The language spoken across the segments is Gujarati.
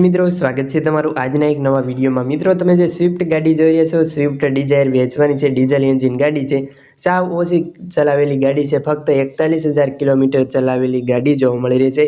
મિત્રો, સ્વાગત છે તમારું આજના એક નવા વિડીયોમાં. મિત્રો, તમે જે સ્વિફ્ટ ગાડી જોઈ રહ્યા છો સ્વિફ્ટ ડિઝાયર વેચવાની છે, ડીઝલ એન્જિન ગાડી છે. સાવ ઓછી ચલાવેલી ગાડી છે, ફક્ત એકતાલીસ હજાર કિલોમીટર ચલાવેલી ગાડી જોવા મળી રહી છે.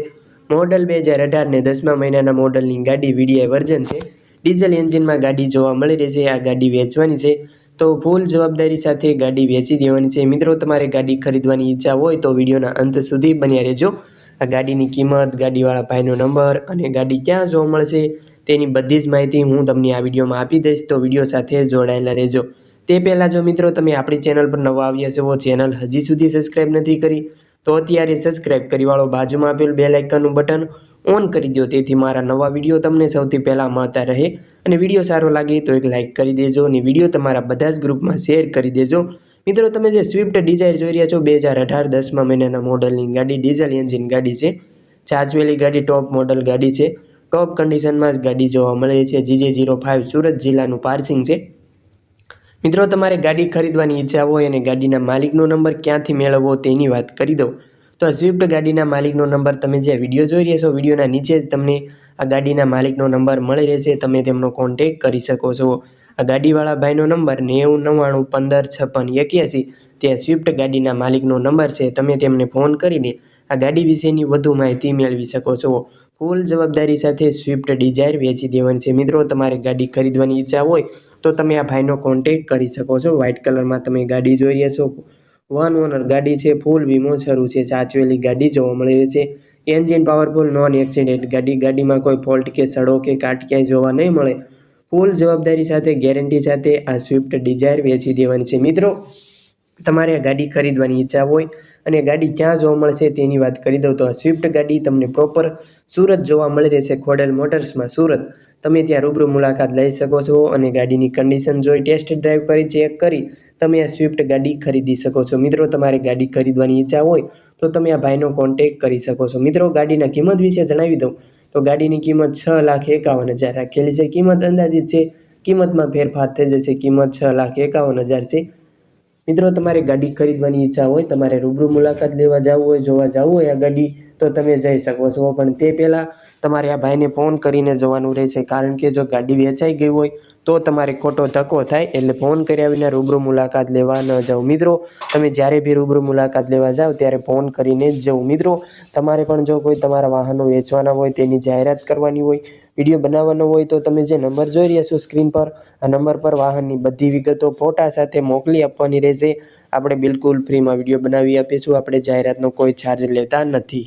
મોડલ બે હજાર અઢારને દસમા મહિનાના મોડલની ગાડી વીડીઆઈ વર્ઝન છે. ડીઝલ એન્જિનમાં ગાડી જોવા મળી રહી છે, આ ગાડી વેચવાની છે. તો ફૂલ જવાબદારી સાથે ગાડી વેચી દેવાની છે. મિત્રો, તમારે ગાડી ખરીદવાની ઈચ્છા હોય તો વિડીયોના અંત સુધી બન્યા રહેજો. આ ગાડીની કિંમત, ગાડીવાળા ભાઈનો નંબર અને ગાડી ક્યાં જોવા મળશે તેની બધી જ માહિતી હું તમને આ વિડીયોમાં આપી દઈશ, તો વીડિયો સાથે જોડાયેલા રહેજો. તે પહેલાં જો મિત્રો તમે આપણી ચેનલ પર નવા આવ્યા છો, ચેનલ હજી સુધી સબસ્ક્રાઈબ નથી કરી, તો અત્યારે સબસ્ક્રાઈબ કરી વાળો બાજુમાં આપેલ બે લાઇકનનું બટન ઓન કરી દો, તેથી મારા નવા વીડિયો તમને સૌથી પહેલાં મળતા રહે. અને વીડિયો સારો લાગે તો એક લાઇક કરી દેજો અને વીડિયો તમારા બધા જ ગ્રુપમાં શેર કરી દેજો. મિત્રો, તમે જે સ્વિફ્ટ ડિઝાયર જોઈ રહ્યા છો, બે હજાર અઢાર દસમા મહિનાના મોડલની ગાડી ડીઝલ એન્જિન ગાડી છે. ચાચવેલી ગાડી ટોપ મોડલ ગાડી છે. ટોપ કન્ડિશનમાં જ ગાડી જોવા મળે છે. જીજે જીરો ફાઇવ સુરત જિલ્લાનું પાર્સિંગ છે. મિત્રો, તમારે ગાડી ખરીદવાની ઈચ્છા હોય અને ગાડીના માલિકનો નંબર ક્યાંથી મેળવવો તેની વાત કરી દઉં. તો સ્વિફ્ટ ગાડીના માલિકનો નંબર તમે જે વીડિયો જોઈ રહ્યા છો, વિડીયોના નીચે જ તમને આ ગાડીના માલિકનો નંબર મળી રહેશે. તમે તેમનો કોન્ટેક કરી શકો છો. આ ગાડીવાળા ભાઈનો નંબર નેવું નવ્વાણું પંદર છપ્પન એક્યાસી. તે સ્વિફ્ટ ગાડીના માલિકનો નંબર છે, તમે તેમને ફોન કરીને આ ગાડી વિશેની વધુ માહિતી મેળવી શકો છો. ફૂલ જવાબદારી સાથે સ્વિફ્ટ ડિઝાયર વેચી દેવાની છે. મિત્રો, તમારે ગાડી ખરીદવાની ઈચ્છા હોય તો તમે આ ભાઈનો કોન્ટેક કરી શકો છો. વ્હાઇટ કલરમાં તમે ગાડી જોઈ રહ્યા છો. વન ઓનર ગાડી છે, ફૂલ વીમો શરૂ છે. સાચવેલી ગાડી જોવા મળી છે. એન્જિન પાવરફુલ નોન એક્સિડેન્ટ ગાડી. ગાડીમાં કોઈ ફોલ્ટ કે સડો કે કાટ ક્યાંય જોવા નહીં મળે. ફૂલ જવાબદારી સાથે, ગેરંટી સાથે આ સ્વિફ્ટ ડિઝાયર વેચી દેવાની છે. મિત્રો, તમારે આ ગાડી ખરીદવાની ઈચ્છા હોય અને ગાડી ક્યાં જોવા મળશે તેની વાત કરી દઉં તો આ સ્વિફ્ટ ગાડી તમને પ્રોપર સુરત જોવા મળી રહેશે, ખોડલ મોટર્સમાં સુરત. તમે ત્યાં રૂબરૂ મુલાકાત લઈ શકો છો અને ગાડીની કન્ડિશન જોઈ ટેસ્ટ ડ્રાઈવ કરી ચેક કરી, તમે આ સ્વિફ્ટ ગાડી ખરીદી શકો છો. મિત્રો, તમારે ગાડી ખરીદવાની ઈચ્છા હોય તો તમે આ ભાઈનો કોન્ટેક કરી શકો છો. મિત્રો, ગાડીના કિંમત વિશે જણાવી દઉં. તો ગાડીની કિંમત છ લાખ એકાવન હજાર રાખેલી છે. કિંમત અંદાજિત છે. કિંમતમાં ફેરફાર થઈ જશે. કિંમત છ લાખ એકાવન હજાર છે. મિત્રો, તમારે ગાડી ખરીદવાની ઈચ્છા હોય, તમારે રૂબરૂ મુલાકાત લેવા જવું હોય, જોવા જવું હોય આ ગાડી, તો તમે જઈ શકો છો. પણ તે પહેલાં તમારે આ ભાઈને ફોન કરીને જવાનું રહેશે. કારણ કે જો ગાડી વેચાઈ ગઈ હોય, તો તમારે ખોટો ધક્કો થાય. એટલે ફોન કર્યા વિના રૂબરૂ મુલાકાત લેવા ન જાઓ. મિત્રો, તમે જ્યારે બી રૂબરૂ મુલાકાત લેવા જાઓ, ત્યારે ફોન કરીને જ જવું. મિત્રો, તમારે પણ જો કોઈ તમારા વાહનો વેચવાના હોય, તેની જાહેરાત કરવાની હોય, વીડિયો બનાવવાનો હોય, તો તમે જે નંબર જોઈ રહ્યા છો સ્ક્રીન પર, આ નંબર પર વાહનની બધી વિગતો ફોટા સાથે મોકલી આપવાની રહેશે. આપણે બિલકુલ ફ્રીમાં વીડિયો બનાવી આપીશું. આપણે જાહેરાતનો કોઈ ચાર્જ લેતા નથી.